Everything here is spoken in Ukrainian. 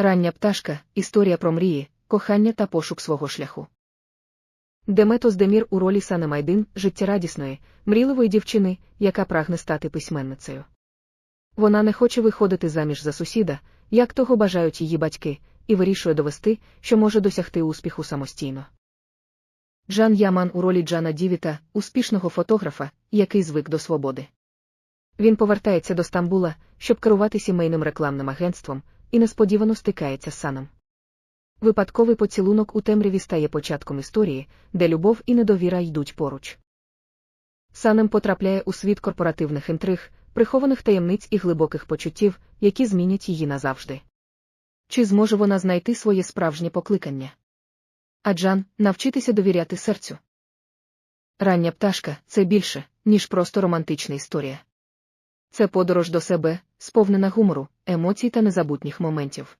Рання пташка, історія про мрії, кохання та пошук свого шляху. Деметос Демір у ролі Сани Майдин, життєрадісної, мрійливої дівчини, яка прагне стати письменницею. Вона не хоче виходити заміж за сусіда, як того бажають її батьки, і вирішує довести, що може досягти успіху самостійно. Джан Яман у ролі Джана Дівіта, успішного фотографа, який звик до свободи. Він повертається до Стамбула, щоб керувати сімейним рекламним агентством, і несподівано стикається з саном. Випадковий поцілунок у темряві стає початком історії, де любов і недовіра йдуть поруч. Санем потрапляє у світ корпоративних інтриг, прихованих таємниць і глибоких почуттів, які змінять її назавжди. Чи зможе вона знайти своє справжнє покликання? А Джан навчитися довіряти серцю. Рання пташка це більше, ніж просто романтична історія. Це подорож до себе, сповнена гумору, емоцій та незабутніх моментів.